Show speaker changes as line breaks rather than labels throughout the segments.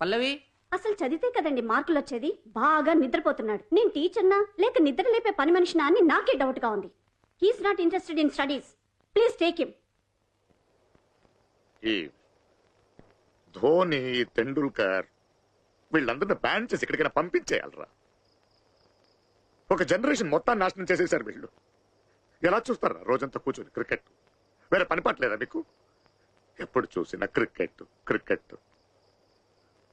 పల్లవి.
అసలు చదివితే కదండి మార్కులు వచ్చేది బాగా నిద్రపోతున్నాడు. నేను టీచర్నా? లేక నిద్ర లేపే పని మనిషినా అని నాకే డౌట్గా ఉంది. He's not interested in studies please take him
ఈ ధోని తెండూల్కర్ వీళ్ళందరిని బ్యాన్ చేసి ఎక్కడికైనా పంపించేయాలరా. ఒక జనరేషన్ మొత్తాన్ని నాశనం చేసేశారు వీళ్ళు. ఎలా చూస్తారా రోజంతా కూర్చొని క్రికెట్ వేరే పని పట్టలేదా మీకు? ఎప్పుడు చూసినా క్రికెట్ క్రికెట్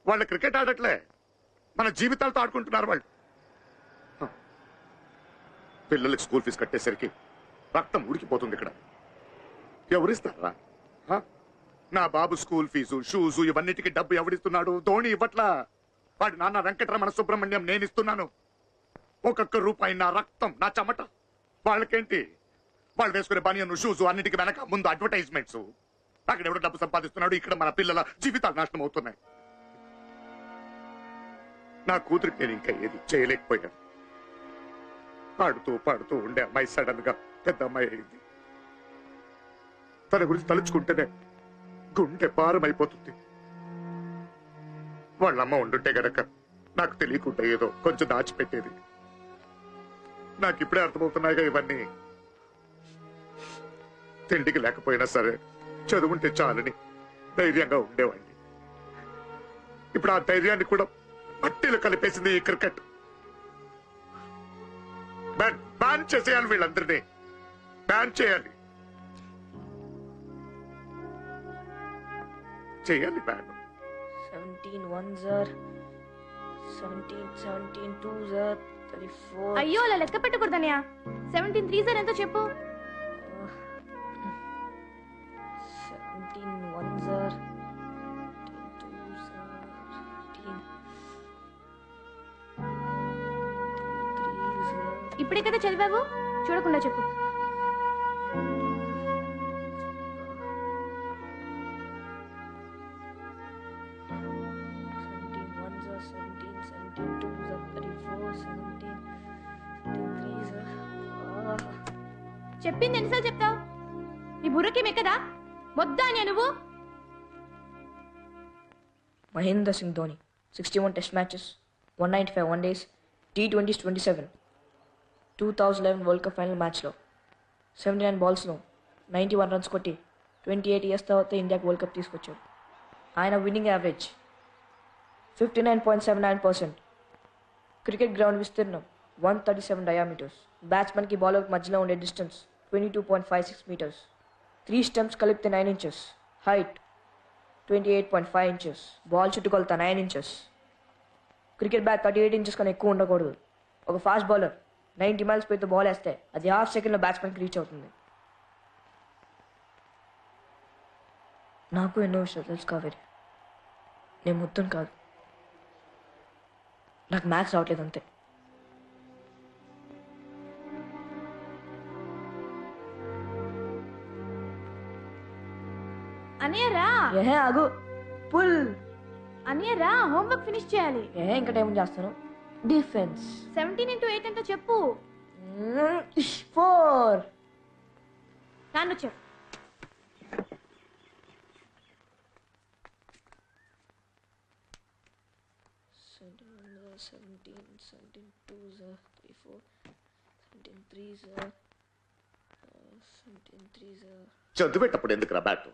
వాళ్ళు క్రికెట్ ఆడట్లే. మన జీవితాలతో ఆడుకుంటున్నారు వాళ్ళు. పిల్లలకి స్కూల్ ఫీజు కట్టేసరికి రక్తం ఉడికిపోతుంది ఇక్కడ. ఎవరిస్తారా? నా బాబు స్కూల్ ఫీజు షూజు ఇవన్నిటికి డబ్బు ఎవడిస్తున్నాడు? ధోని ఇవ్వట్లా? వాడి నాన్న వెంకటరమణ సుబ్రహ్మణ్యం నేను ఇస్తున్నాను. ఒక్కొక్క రూపాయి నా రక్తం నా చెమట. వాళ్ళకేంటి? వాళ్ళు వేసుకునే బనియన్ షూస్ అన్నిటికీ వెనక ముందు అడ్వర్టైజ్మెంట్స్ అక్కడ ఎవడో డబ్బు సంపాదిస్తున్నాడు ఇక్కడ మన పిల్లల జీవితాలు నాశనం అవుతున్నాయి. నా కూతురికి నేను ఇంకా ఏది చేయలేకపోయాను. పాడుతూ పాడుతూ ఉండే అమ్మాయి సడన్గా పెద్ద అమ్మాయి అయింది. తన గురించి తలుచుకుంటేనే గుండె భారమైపోతుంది. వాళ్ళ అమ్మ ఉండుంటే గనక నాకు తెలియకుండా ఏదో కొంచెం దాచిపెట్టేది. నాకు ఇప్పుడే అర్థమవుతున్నాయిగా ఇవన్నీ. తిండికి లేకపోయినా సరే చదువుంటే చాలని ధైర్యంగా ఉండేవాడిని. ఇప్పుడు ఆ ధైర్యాన్ని కూడా మట్టిలో కలిపేసింది ఈ క్రికెట్. బ్యాన్ చేసేయాలి వీళ్ళందరినీ. బ్యాన్ చేయాలి. చేయాలి ban.
Seventeen one jar seventeen seventeen two thirty four
అయ్యో అలా లెక్క పెట్టకూడదనయా సెవెంటీన్ త్రీ సార్ ఎంతో చెప్పు.
సెవెంటీన్
చదివావు? చూడకుండా చెప్పు. చెప్పింది ఎన్నిసార్లు చెప్తావు? నీ బుర్రకి మెక్కదా? మొద్దా అని నువ్వు?
Mahendra Singh Dhoni sixty one test matches one ninety five one days T twenties twenty seven two thousand eleven world cup final మ్యాచ్లో సెవెంటీ నైన్ బాల్స్లో నైంటీ వన్ రన్స్ కొట్టి ట్వంటీ ఎయిట్ ఇయర్స్ తర్వాత ఇండియాకి వరల్డ్ కప్ తీసుకొచ్చాడు. ఆయన winning average fifty nine point seven nine percent cricket ground విస్తీర్ణం one thirty seven diameters బ్యాట్స్మెన్కి బౌలర్కి మధ్యలో ఉండే distance twenty two point five six metres three stems కలిపితే nine inches height twenty eight point five inches ball చుట్టుకొలత nine inches cricket bat thirty eight inches కన్నా ఎక్కువ ఉండకూడదు. ఒక ఫాస్ట్ బౌలర్ నైంటీ మైల్స్ పెడితే బాల్ వేస్తే అది హాఫ్ సెకండ్లో బ్యాట్స్మెన్కి రీచ్ అవుతుంది. నాకు ఎన్నో విషయాలు తెలుసు కావేరి. నేను మొత్తం కాదు. నాకు మ్యాథ్స్ రావట్లేదు అంతే.
అనయ్య రా
ఏహే ఆగు. పుల్
అనయ్య రా హోంవర్క్ ఫినిష్ చేయాలి.
ఏహే ఇంకా టైం చేస్తాను. డిఫెన్స్.
సెవెంటీన్ ఇంటూ ఎయిట్ ఎంతో చెప్పు.
ఫోర్
నాన్న చెప్పు
సెవెంటీన్ సెవెంటీన్ టూ జార్ త్రీ ఫోర్. సెవెంటీన్ త్రీ జార్ సెవెంటీన్ త్రీ జార్
చదివేటప్పుడు ఎందుకురా బ్యాట్?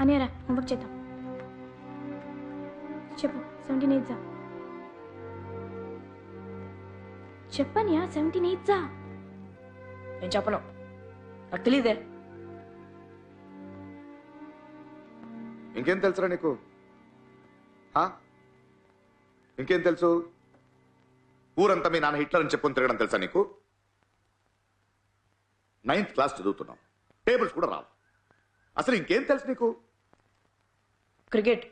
అనయ్య రా హోంవర్క్ చేద్దాం. చెప్పు సెవెంటీన్ ఎయిట్ జా చెప్పనియా సెవెంటీన్ ఎయిట్ జా
నేను చెప్పను. నాకు తెలియదే
ఇంకేం తెలుసురా నీకు? ఆ? ఇంకేం తెలుసు? ఊరంతా మీ నాన్న హిట్లర్ అని చెప్పుకొని తిరగడం తెలుసా నీకు? నైన్త్ క్లాస్ చదువుతున్నాం. టేబుల్స్ కూడా రావు. అసలు ఇంకేం తెలుసు నీకు?
క్రికెట్.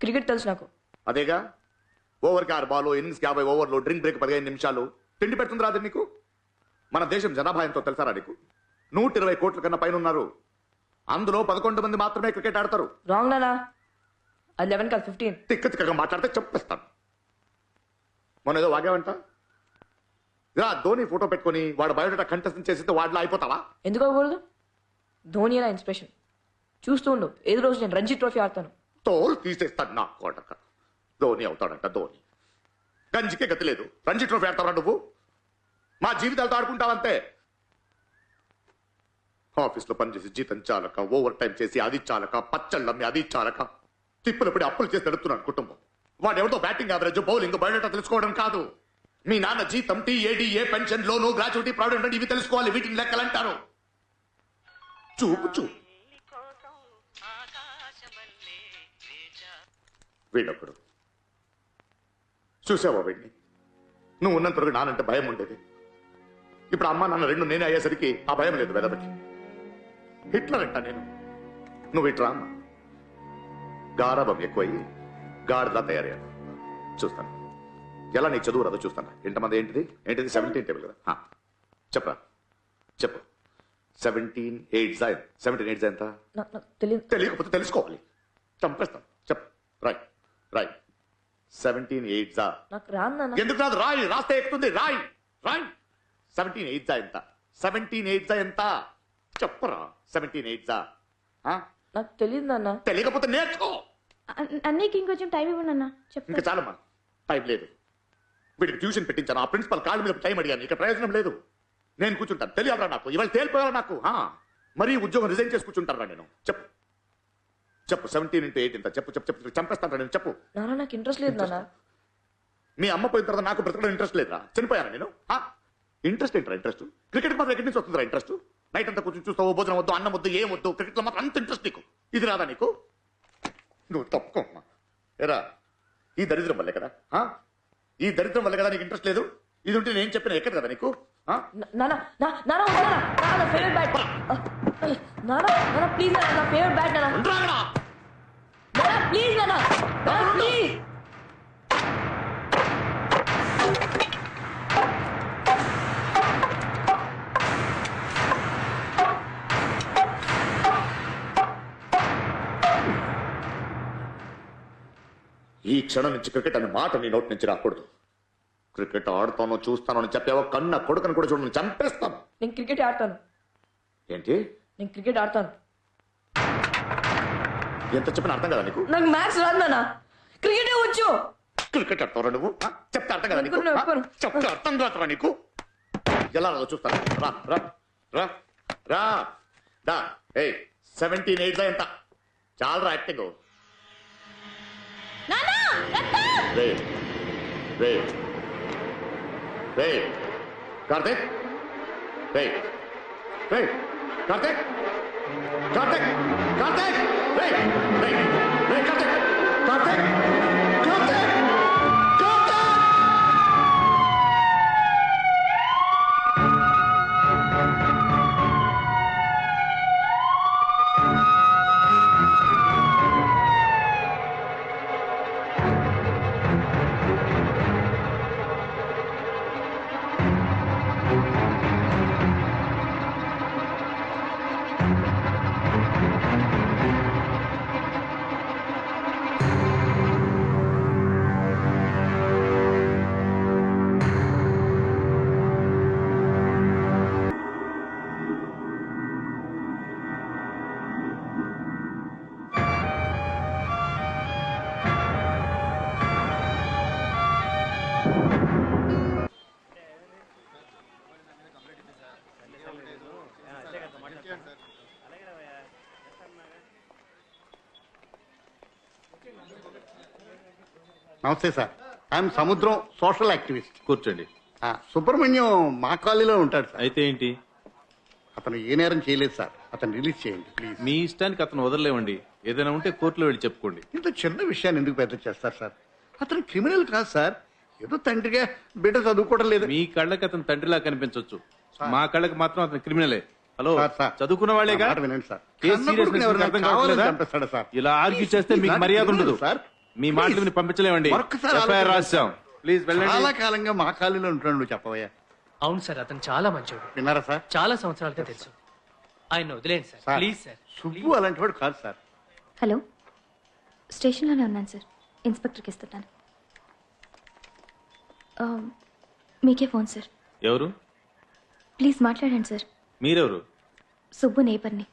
క్రికెట్ తెలుసు నాకు.
అదేగా? ఓవర్కి ఆరు బాల్ ఇన్నింగ్స్కి యాభై ఓవర్లు డ్రింక్ బ్రేక్ పదిహేను నిమిషాలు. తిండి పెడుతుంది రాదు నీకు? మన దేశం జనాభా ఎంతో తెలుసారా నీకు? నూట ఇరవై కోట్ల కన్నా పైన ఉన్నారు అందులో పదకొండు మంది మాత్రమే క్రికెట్ ఆడతారు.
రాంగ్ నానా అది లెవెన్ కాదు ఫిఫ్టీన్.
తిక్క తిక్కగా మాట్లాడితే చెప్పేస్తాను. మొన్న ఏదో వాగావంట? ఇలా ధోని ఫోటో పెట్టుకొని వాడు బయోడేటా కంటెస్ట్ చేసితే వాడిలో అయిపోతావా?
ఎందుకు అవ్వకూడదు? ధోని ఇన్స్పిరేషన్? చూస్తూ ఉండు. ఏదో రోజు నేను రంజీ ట్రోఫీ ఆడతాను.
తోలు తీసేస్తాను నా కోటక ధోని అవుతాడంట ధోని. గంజికే గతి లేదు రంజీ ట్రోఫీ ఆడతావా నువ్వు? మా జీవితాలతో ఆడుకుంటావంతే. ఆఫీస్లో పనిచేసి జీతం చాలక ఓవర్ టైం చేసి అది చాలక పచ్చళ్ళమ్మి అది చాలక. తిప్పులపడి అప్పులు చేసి నడుపుతున్నాను కుటుంబం. వాడు ఎవరితో బ్యాటింగ్ యావరేజ్ బౌలింగ్ బయోడేటా తెలుసుకోవడం కాదు. మీ నాన్న జీతం TA D A pension loan gratuity provident ఇవి తెలుసుకోవాలి. వీటిని లెక్కలంటారు. చూపు చూపు. వీడొకడు చూసావా వీడిని నువ్వు ఉన్నంత వరకు నానంటే భయం ఉండేది. ఇప్పుడు అమ్మ నాన్న రెండు నేనే అయ్యేసరికి ఆ భయం లేదు వెదబట్టి హిట్లర్ అంట నేను. నువ్వు ఇట్రా అమ్మ గారభం ఎక్కువయ్యి గాడిలా తయారయ్యాను. చూస్తాను. ఎలా నీకు చదువు రాదో చూస్తాను. ఎంతమంది ఏంటిది? ఏంటిది? సెవెంటీన్ టేబుల్ కదా. చెప్పరా. చెప్పు. సెవెంటీన్ ఎయిట్ సెవెంటీన్ ఎయిట్ ఎంత? తెలియకపోతే తెలుసుకోవాలి. చంపేస్తాం చెప్పు. రాయ్ రాయ్ సెవెంటీన్ ఎయిట్ జా
నాకు రాను నాన్న.
ఎందుకు రాదు? రాయ్ రాస్తే ఎక్కుతుంది. రాయ్ రాయ్. సెవెంటీన్ ఎయిట్ జా ఎంత? సెవెంటీన్ ఎయిట్ జా ఎంత? చెప్పరా? సెవెంటీన్ ఎయిట్ జా?
నాకు తెలియదు నాన్న.
తెలియకపోతే నేర్చుకో.
అన్నయ్యకి ఇంకొంచెం టైం ఇవ్వండి అన్న చెప్తా
ఇంకా చాలమ్మా. టైం లేదు. వీడికి ట్యూషన్ పెట్టించాను. ఆ ప్రిన్సిపల్ కాళ్ళ మీద టైం అడిగాను. ఇక ప్రయోజనం లేదు. నేను కూర్చుంటాను. తెలియాలరా నాకు. ఇవాళ తేలిపోయారా నాకు? ఆ. మరీ ఉద్యోగం రిజైన్ చేసి కూర్చుంటారా నేను. చెప్పు. చెప్పు సెవెంటీన్ ఇంటూ ఎయిట్ ఇంత చెప్పు చెప్పు చెప్పు చంపేస్తాను నేను చెప్పు.
నాన్న నాకు ఇంట్రెస్ట్ లేదు నాన్న.
మీ అమ్మ పోయిన తర్వాత నాకు బ్రతకడం ఇంట్రెస్ట్ లేదురా. చనిపోయాను నేను? ఇంట్రెస్ట్ ఏంట్రా ఇంట్రెస్ట్ క్రికెట్ మాత్రం ఎక్కడి నుంచి వస్తుందిరా ఇంట్రెస్ట్ నైట్ అంతా కూర్చొని చూస్తావు భోజనం వద్దు అన్నం వద్దు ఏం వద్దు క్రికెట్లో మాత్రం అంత ఇంట్రెస్ట్ నీకు. ఇది రాదా నీకు? నువ్వు తప్పుకో అమ్మా. ఎరా ఈ దరిద్రం వల్లే కదా? ఈ దరిద్రం వల్లే కదా నీకు ఇంట్రెస్ట్ లేదు? ఇది ఉంటే నేను చెప్పిన ఎక్కడ కదా నీకు? ఆ?
నా- నాన్న నా- ఫేవరెట్ బ్యాట్ నాన్న నాన్న ప్లీజ్ నాన్న నా ఫేవరెట్ బ్యాట్
అక్కడ?
నాన్న ప్లీజ్ నాన్న నాన్న ప్లీజ్
ఈ క్షణం నుంచి క్రికెట్ అనే మాట నీ నోటి నుంచి రాకూడదు. క్రికెట్ ఆడుతానో చూస్తానో అని చెప్పావో కన్న కొడుకుని కూడా చూడని చంపేస్తాను
నేను క్రికెట్ ఆడతాను.
ఏంటి?
నేను క్రికెట్ ఆడతాను.
ఎంత చెప్పిన అర్థం కదా నీకు?
నాకు మ్యాథ్స్ రాదు నాన్న. క్రికెటే వచ్చు.
క్రికెట్ ఆడతారా నువ్వు? ఆ? చెప్తే అర్థం కదా నీకు? ఆ? చెప్తే అర్థం రాదురా నీకు? ఎలా రాదో చూస్తాను. రా రా రా రా. దా. ఏ సెవెంటీన్ ఎయిట్ ఎంత? చాలా యాక్టింగ్ రే రే రే. కార్తీక్ రే రే కార్తీక్ కార్తీక్ కార్తీక్ రే రే రే కార్తీక్ కార్తీక్ కార్తీక్
నమస్తే sir. I'm Samudram social activist.
కూర్చోండి.
ఆ, సుబ్రహ్మణ్యం మా కాలనీలో ఉంటాడు సార్.
అయితే ఏంటి?
అతను ఏ నేరం చేయలేదు సార్. అతను రిలీజ్ చేయండి ప్లీజ్.
మీ ఇష్టానికి అతను వదలలేవండి. ఏదైనా ఉంటే కోర్టులో వెళ్ళి చెప్పుకోండి.
ఇంత చిన్న విషయాన్ని ఎందుకు పెద్ద చేస్తారు సార్? అతను క్రిమినల్ కాదు సార్. ఏదో తండ్రిగా బిడ్డ చదువుకోవడం లేదు.
మీ కళ్ళకి అతను తండ్రిలా కనిపించవచ్చు మా కళ్ళకి మాత్రం అతను క్రిమినలే. Hello
sir, sir.
చదువుకున్న వాళ్ళేగా?
నా మాట వినండి సార్.
కేసు
కన్న
సీరియస్నెస్
కొడుకుని ఎవరైనా
అర్థం
కావాలని
కావట్లేదా?
చంపేస్తాడా సార్?
ఇలా ఆర్గ్యూ చేస్తే మీకు మర్యాద ఉండదు.
సార్.
మీ. మాటలు విని పంపించలేమండి. ఎఫ్ఐఆర్. రాశాం. ప్లీజ్
చాలా
వెళ్ళండి.
కాలంగా మా కాలనీలో ఉంటున్నాడు చెప్పవయ్యా.
అవును సార్ అతను చాలా మంచోడు.
విన్నారా సార్?
చాలా సంవత్సరాలుగా తెలుసు. ఆయన వదిలేండి sir.
Sir
please sir.
Subbu అలాంటి వాడు కాదు సార్.
హలో. స్టేషన్లోనే ఉన్నాను సార్. ఇన్స్పెక్టర్కి ఇస్తున్నాను. ఆ, మీకే ఫోన్ సార్.
ఎవరు?
ప్లీజ్ మాట్లాడండి సార్.
మీరెవరు?
సుబ్బు నేపర్ని